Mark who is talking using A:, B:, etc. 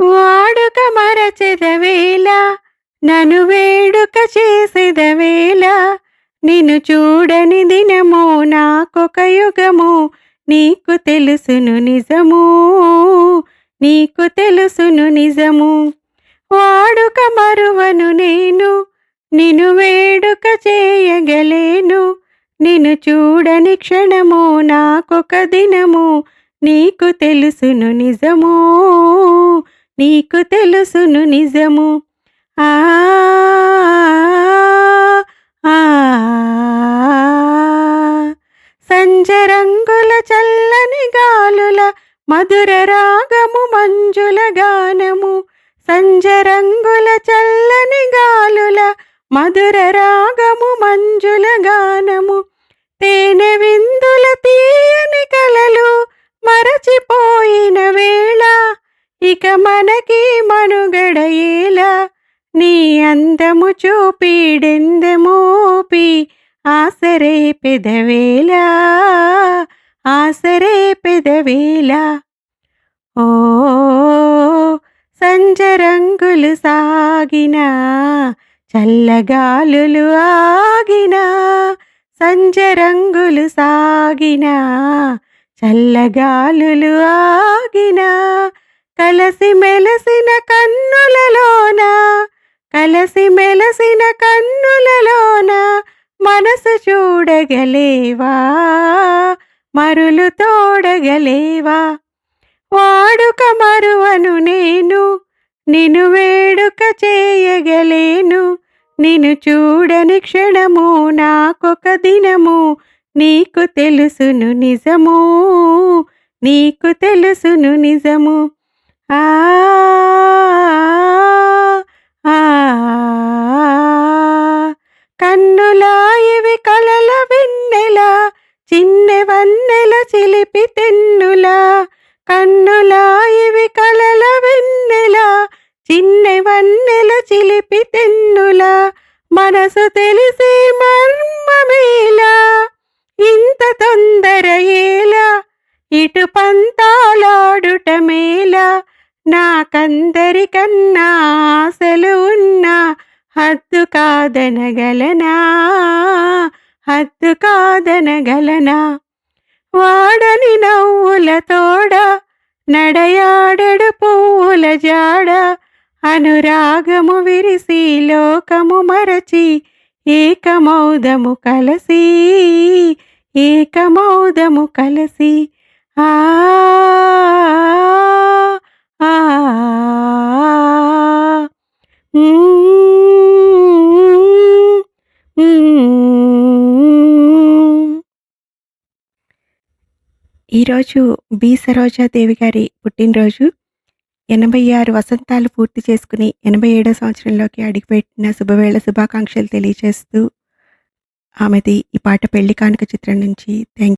A: వాడుక మరచెదవేళ నను వేడుక చేసెదవేళ నిన్ను చూడని దినము నాకొక యుగము నీకు తెలుసును నిజము నీకు తెలుసును నిజము. వాడుక మరువను నేను నిన్ను వేడుక చేయగలేను నిన్ను చూడని క్షణము నాకొక దినము నీకు తెలుసును నిజము. నీకు తెలుసును నిజము. ఆ ఆ, సంజరంగుల చల్లని గాలుల మధుర రాగము మంజుల గానము. సంజరంగుల చల్లని గాలుల మధుర రాగము మంజుల గానము. తేనె విందుల తీయని కలలు మరచిపోయినవే ఇక మనకి మనుగడయేలా నీ అందము చూపిడెందమోపి ఆసరే పెదవేలా ఆసరే పెదవేలా ఓ సంజరంగులు సాగిన చల్లగాలులు ఆగిన సంజరంగులు సాగిన చల్లగాలులు ఆగినా కలసి మెలసిన కన్నులలోన కలసి మెలసిన కన్నులలోన మనసు చూడగలేవా? మరులు తోడగలేవా? వాడుక మరువను నేను నిను వేడుక చేయగలేను. నిను చూడని క్షణము నాకొక దినము నీకు తెలుసును నిజము నీకు తెలుసును నిజము. కన్నులా ఇవి కలల వెన్నెల చిన్నె వన్నెల చిలిపి తెన్నులా. కన్నులా ఇవి కలల వెన్నెల చిన్నె వన్నెల చిలిపి తెన్నులా. మనసు తెలిసి మర్మమేలా ఇంత తొందర ఏలా ఇటు పంతాలాడుట మేలా. నాకందరికన్నా ఆశలు ఉన్నా హద్దు కాదనగలనా? హద్దు కాదనగలనా? వాడని నవ్వుల తోడ నడయాడడు పువ్వుల జాడ అనురాగము విరిసి లోకము మరచి ఏకమౌదము కలసి ఏకమౌదము కలసి. ఆ ఈరోజు బి. సరోజాదేవి గారి పుట్టినరోజు. ఎనభై ఆరు వసంతాలు పూర్తి చేసుకుని ఎనభై ఏడో సంవత్సరంలోకి అడుగుపెట్టిన శుభవేళ శుభాకాంక్షలు తెలియజేస్తూ ఆమెది ఈ పాట పెళ్ళి కానుక చిత్రం నుంచి. థ్యాంక్